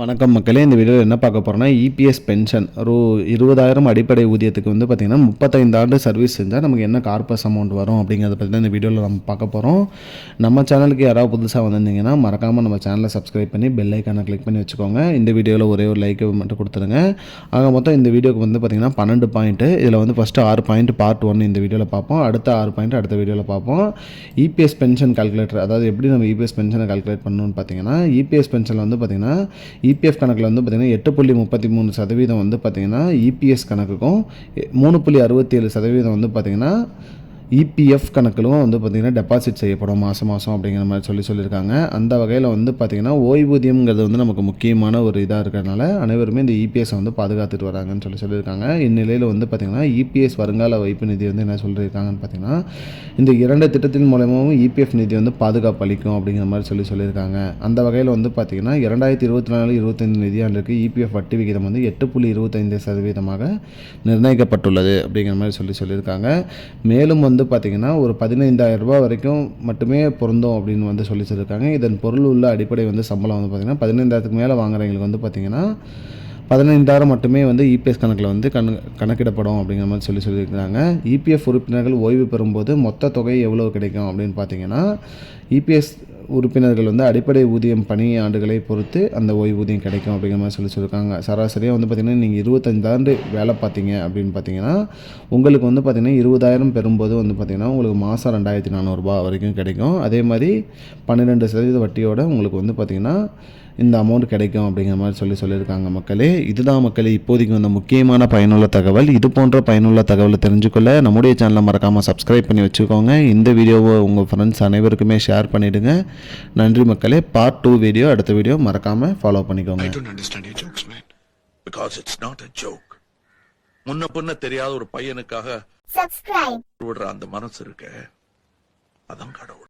வணக்கம் மக்களே இந்த வீடியோவில் என்ன பார்க்க போகிறோம்னா இபிஎஸ் பென்ஷன் ஒரு இருபதாயிரம் அடிப்படை ஊதியத்துக்கு வந்து பார்த்திங்கன்னா முப்பத்தைந்து ஆண்டு சர்வீஸ் செஞ்சால் நமக்கு என்ன கார்பஸ் அமௌண்ட் வரும் அப்படிங்கிறத பற்றி தான் இந்த வீடியோவில் நம்ம பார்க்க போகிறோம் நம்ம சேனலுக்கு யாராவது புதுசாக வந்திருந்தீங்கன்னா மறக்காமல் நம்ம சேனலை சப்ஸ்கிரைப் பண்ணி பெல் ஐக்கானை கிளிக் பண்ணி வச்சுக்கோங்க. இந்த வீடியோவில் ஒரே ஒரு லைக் மட்டும் கொடுத்துருங்க. ஆக மொத்தம் இந்த வீடியோக்கு வந்து பார்த்திங்கன்னா பன்னெண்டு பாயிண்ட்டு இதில் வந்து ஃபஸ்ட்டு ஆறு பாயிண்ட் பார்ட் ஒன் இந்த வீடியோவில் பார்ப்போம். அடுத்த ஆறு பாயிண்ட் அடுத்த வீடியோவில் பார்ப்போம். இபிஎஸ் பென்ஷன் கால்குலேட்டர் அதாவது எப்படி நம்ம இபிஎஸ் பென்ஷனை கால்குலேட் பண்ணணும்னு பார்த்தீங்கன்னா இபிஎஸ் பென்ஷனில் வந்து பார்த்திங்கன்னா இபிஎஃப் கணக்கில் வந்து பார்த்திங்கன்னா எட்டு புள்ளி முப்பத்தி மூணு சதவீதம் வந்து பார்த்திங்கன்னா இபிஎஸ் கணக்குக்கும் மூணு புள்ளி அறுபத்தி ஏழு சதவீதம் வந்து பார்த்திங்கன்னா இபிஎஃப் கணக்கிலும் வந்து பார்த்திங்கன்னா டெபாசிட் செய்யப்படும் மாதம் மாதம் அப்படிங்கிற மாதிரி சொல்லி சொல்லியிருக்காங்க. அந்த வகையில் வந்து பார்த்திங்கன்னா ஓய்வூதியம்ங்கிறது வந்து நமக்கு முக்கியமான ஒரு இதாக இருக்கிறதுனால அனைவருமே இந்த இபிஎஸ் வந்து பாதுகாத்துட்டு வராங்கன்னு சொல்லி சொல்லியிருக்காங்க. இந்நிலையில் வந்து பார்த்திங்கன்னா இபிஎஸ் வருங்கால வைப்பு நிதி வந்து என்ன சொல்லியிருக்காங்கன்னு பார்த்திங்கன்னா இந்த இரண்டு திட்டத்தின் மூலமாகவும் இபிஎஃப் நிதி வந்து பாதுகாப்பு அளிக்கும் அப்படிங்கிற மாதிரி சொல்லி சொல்லியிருக்காங்க. அந்த வகையில் வந்து பார்த்திங்கன்னா இரண்டாயிரத்தி இருபத்தி நாலு இருபத்தைந்து நிதியாண்டிற்கு இபிஎஃப் வட்டி விகிதம் வந்து எட்டு புள்ளி இருபத்தைந்து சதவீதமாக நிர்ணயிக்கப்பட்டுள்ளது அப்படிங்கிற மாதிரி சொல்லி சொல்லியிருக்காங்க. மேலும் வந்து வந்து பார்த்திங்கன்னா ஒரு பதினைந்தாயிரம் ரூபாய் வரைக்கும் மட்டுமே பொருந்தோம் அப்படின்னு வந்து சொல்லி சொல்லியிருக்காங்க. இதன் பொருள் உள்ள அடிப்படை வந்து சம்பளம் வந்து பார்த்திங்கன்னா பதினைந்தாயிரத்துக்கு மேலே வாங்குறவங்களுக்கு வந்து பார்த்திங்கன்னா பதினைந்தாயிரம் மட்டுமே வந்து இபிஎஸ் கணக்கில் வந்து கண் கணக்கிடப்படும் அப்படிங்கிற மாதிரி சொல்லி சொல்லியிருக்காங்க இபிஎஃப் உறுப்பினர்கள் ஓய்வு பெறும்போது மொத்த தொகை எவ்வளோ கிடைக்கும் அப்படின்னு பார்த்தீங்கன்னா இபிஎஸ் உறுப்பினர்கள் வந்து அடிப்படை ஊதியம் பணி ஆண்டுகளை பொறுத்து அந்த ஓய்வூதியம் கிடைக்கும் அப்படிங்கிற மாதிரி சொல்லி சொல்லியிருக்காங்க. சராசரியாக வந்து பார்த்திங்கன்னா நீங்கள் இருபத்தஞ்சாண்டு வேலை பார்த்தீங்க அப்படின்னு பார்த்தீங்கன்னா உங்களுக்கு வந்து பார்த்திங்கன்னா இருபதாயிரம் பெறும்போது வந்து பார்த்திங்கன்னா உங்களுக்கு மாதம் ரெண்டாயிரத்தி நானூறுரூபா வரைக்கும் கிடைக்கும். அதே மாதிரி பன்னிரெண்டு சதவீத வட்டியோட உங்களுக்கு வந்து பார்த்திங்கன்னா இந்த அமௌண்ட் கிடைக்கும் அப்படிங்கிற மாதிரி சொல்லி சொல்லியிருக்காங்க மக்களே. இதுதான் மக்களே இப்போதைக்கு வந்த முக்கியமான பயனுள்ள தகவல். இது போன்ற பயனுள்ள தகவலை தெரிஞ்சுக்கொள்ள நம்முடைய சேனலை மறக்காமல் சப்ஸ்கிரைப் பண்ணி வச்சுக்கோங்க. இந்த வீடியோவை உங்கள் ஃப்ரெண்ட்ஸ் அனைவருக்குமே ஷேர் பண்ணிவிடுங்க நன்றி மக்களே. பார்ட் டூ வீடியோ அடுத்த வீடியோ மறக்காமல் ஃபாலோ பண்ணிக்கோங்க. I don't understand your jokes, man. Because it's not a joke. முன்ன பின்ன தெரியாத ஒரு பையனுக்காக subscribe. விடுற அந்த மனசு இருக்க. அதான் கடவுள்.